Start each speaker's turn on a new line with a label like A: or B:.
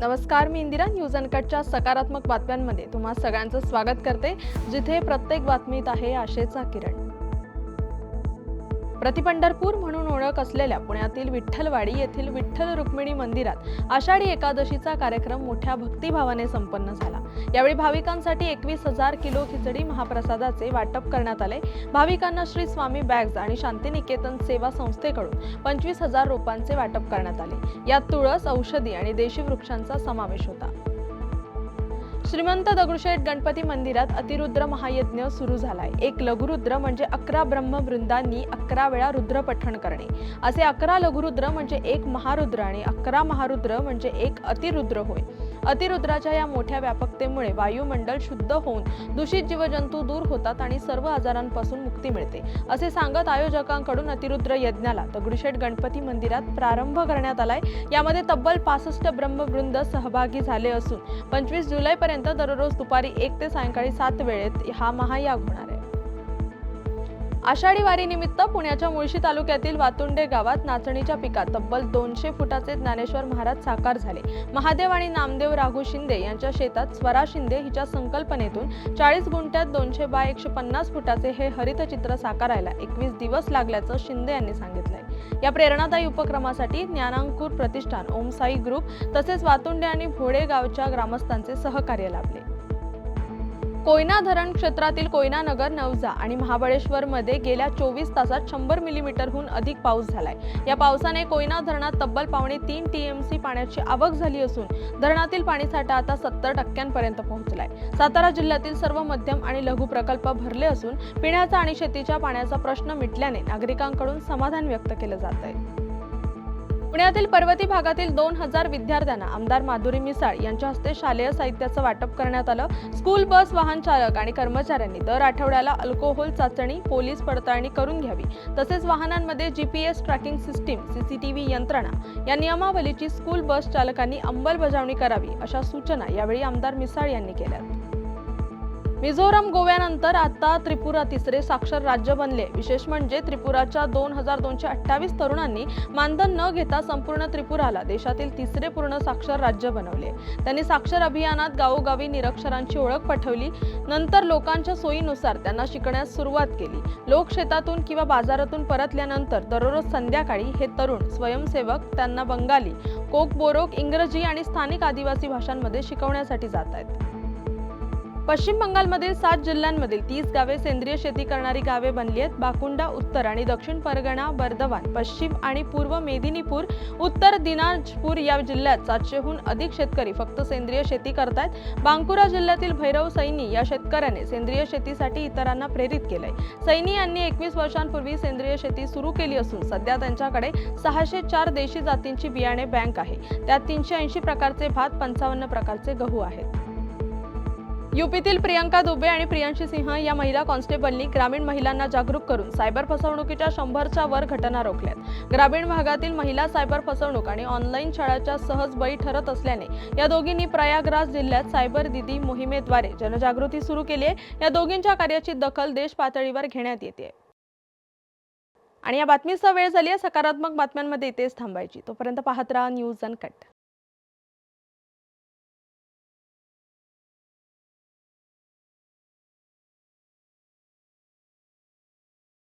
A: नमस्कार मी इंदिरा न्यूज अनकटच्या सकारात्मक बातम्यांमध्ये तुम्हा सगळ्यांचं स्वागत करते जिथे प्रत्येक बातमीत आहे आशेचा किरण. प्रतिपंढरपूर म्हणून ओळख असलेल्या पुण्यातील विठ्ठलवाडी येथील विठ्ठल रुक्मिणी मंदिरात आषाढी एकादशीचा कार्यक्रम मोठ्या भक्तिभावाने संपन्न झाला. यावेळी भाविकांसाठी एकवीस हजार किलो खिचडी महाप्रसादाचे वाटप करण्यात आले. भाविकांना श्री स्वामी बॅग्स आणि शांतिनिकेतन सेवा संस्थेकडून पंचवीस हजार रोपांचे वाटप करण्यात आले. यात तुळस औषधी आणि देशी वृक्षांचा समावेश होता. श्रीमंत दगडूशेठ गणपती मंदिरात अतिरुद्र महायज्ञ सुरू झालाय. एक लघुरुद्र म्हणजे अकरा ब्रह्मवृंदांनी अकरा वेळा रुद्र पठण करणे. असे अकरा लघुरुद्र म्हणजे एक महारुद्र आणि अकरा महारुद्र म्हणजे एक अतिरुद्र होय. अतिरुद्राच्या या मोठ्या व्यापकतेमुळे वायुमंडल शुद्ध होऊन दूषित जीवजंतू दूर होतात आणि सर्व आजारांपासून मुक्ती मिळते. असे सांगत आयोजकांकडून अतिरुद्र यज्ञाला दगडूशेठ गणपती मंदिरात प्रारंभ करण्यात आलाय. यामध्ये तब्बल पासष्ट ब्रह्मवृंद सहभागी झाले असून पंचवीस जुलैपर्यंत दररोज दुपारी एक ते सायंकाळी सात वेळेत हा महायाग होणार आहे. आषाढी वारीनिमित्त पुण्याच्या मुळशी तालुक्यातील वातुंडे गावात नाचणीच्या पिकात तब्बल दोनशे फुटाचे ज्ञानेश्वर महाराज साकार झाले. महादेव आणि नामदेव राघू शिंदे यांच्या शेतात स्वरा शिंदे हिच्या संकल्पनेतून चाळीस गुंठ्यात दोनशे बाय एकशे पन्नास फुटाचे हे हरित चित्र साकारायला एकवीस दिवस लागल्याचं शिंदे यांनी सांगितलंय. या प्रेरणादायी उपक्रमासाठी ज्ञानांकुर प्रतिष्ठान ओमसाई ग्रुप तसेच वातुंडे आणि भोडे गावच्या ग्रामस्थांचे सहकार्य लाभले. कोयना धरण क्षेत्रातील कोयना नगर नवजा आणि महाबळेश्वर मध्ये गेल्या चोवीस तासात शंभर मिलीमीटरहून अधिक पाऊस झालाय. या पावसाने कोयना धरणात तब्बल पावणे तीन टीएमसी पाण्याची आवक झाली असून धरणातील पाणीसाठा आता सत्तर टक्क्यांपर्यंत पोहोचलाय. सातारा जिल्ह्यातील सर्व मध्यम आणि लघु प्रकल्प भरले असून पिण्याचा आणि शेतीच्या पाण्याचा प्रश्न मिटल्याने नागरिकांकडून समाधान व्यक्त केलं जात आहे पुण्यातील पर्वती भागातील दोन हजार विद्यार्थ्यांना आमदार माधुरी मिसाळ यांच्या हस्ते शालेय साहित्याचं वाटप करण्यात आलं. स्कूल बस वाहन चालक आणि कर्मचाऱ्यांनी दर आठवड्याला अल्कोहोल चाचणी पोलीस पडताळणी करून घ्यावी. तसेच वाहनांमध्ये जीपीएस ट्रॅकिंग सिस्टीम सीसीटीव्ही यंत्रणा या नियमावलीची स्कूल बस चालकांनी अंमलबजावणी करावी अशा सूचना यावेळी आमदार मिसाळ यांनी केल्या मिझोरम गोव्यानंतर आता त्रिपुरा तिसरे साक्षर राज्य बनले. विशेष म्हणजे त्रिपुराच्या दोन हजार दोनशे अठ्ठावीस तरुणांनी मानधन न घेता संपूर्ण त्रिपुराला देशातील तिसरे पूर्ण साक्षर राज्य बनवले. त्यांनी साक्षर अभियानात गावोगावी निरक्षरांची ओळख पटवली. नंतर लोकांच्या सोयीनुसार त्यांना शिकण्यास सुरुवात केली. लोक शेतातून किंवा बाजारातून परतल्यानंतर दररोज संध्याकाळी हे तरुण स्वयंसेवक त्यांना बंगाली कोक बोरोक इंग्रजी आणि स्थानिक आदिवासी भाषांमध्ये शिकवण्यासाठी जात आहेत. पश्चिम बंगालमधील सात जिल्ह्यांमधील तीस गावे सेंद्रिय शेती करणारी गावे बनली आहेत. बाकुंडा उत्तर आणि दक्षिण परगणा बर्दवान पश्चिम आणि पूर्व मेदिनीपूर उत्तर दिनाजपूर या जिल्ह्यात सातशेहून अधिक शेतकरी फक्त सेंद्रिय शेती करतायत. बांकुरा जिल्ह्यातील भैरव सैनी या शेतकऱ्याने सेंद्रिय शेतीसाठी इतरांना प्रेरित केलंय. सैनी यांनी एकवीस वर्षांपूर्वी सेंद्रिय शेती सुरू केली असून सध्या त्यांच्याकडे सहाशे चार देशी जातींची बियाणे बँक आहे. त्यात तीनशे ऐंशी प्रकारचे भात पंचावन्न प्रकारचे गहू आहेत. युपीतील प्रियंका दुबे आणि प्रियांशी सिंह या महिला कॉन्स्टेबलनी ग्रामीण महिलांना जागरूक करून सायबर फसवणुकीच्या शंभरच्या वर घटना रोखल्यात. ग्रामीण भागातील महिला सायबर फसवणूक आणि ऑनलाईन छळाच्या सहज बळी ठरत असल्याने या दोघींनी प्रयागराज जिल्ह्यात सायबर दिदी मोहिमेद्वारे जनजागृती सुरू केली आहे. या दोघींच्या कार्याची दखल देश पातळीवर घेण्यात येते. आणि या बातमीचा वेळ झाली आहे. सकारात्मक बातम्यांमध्ये इथेच थांबायची. तोपर्यंत पाहत राहा न्यूज अनकट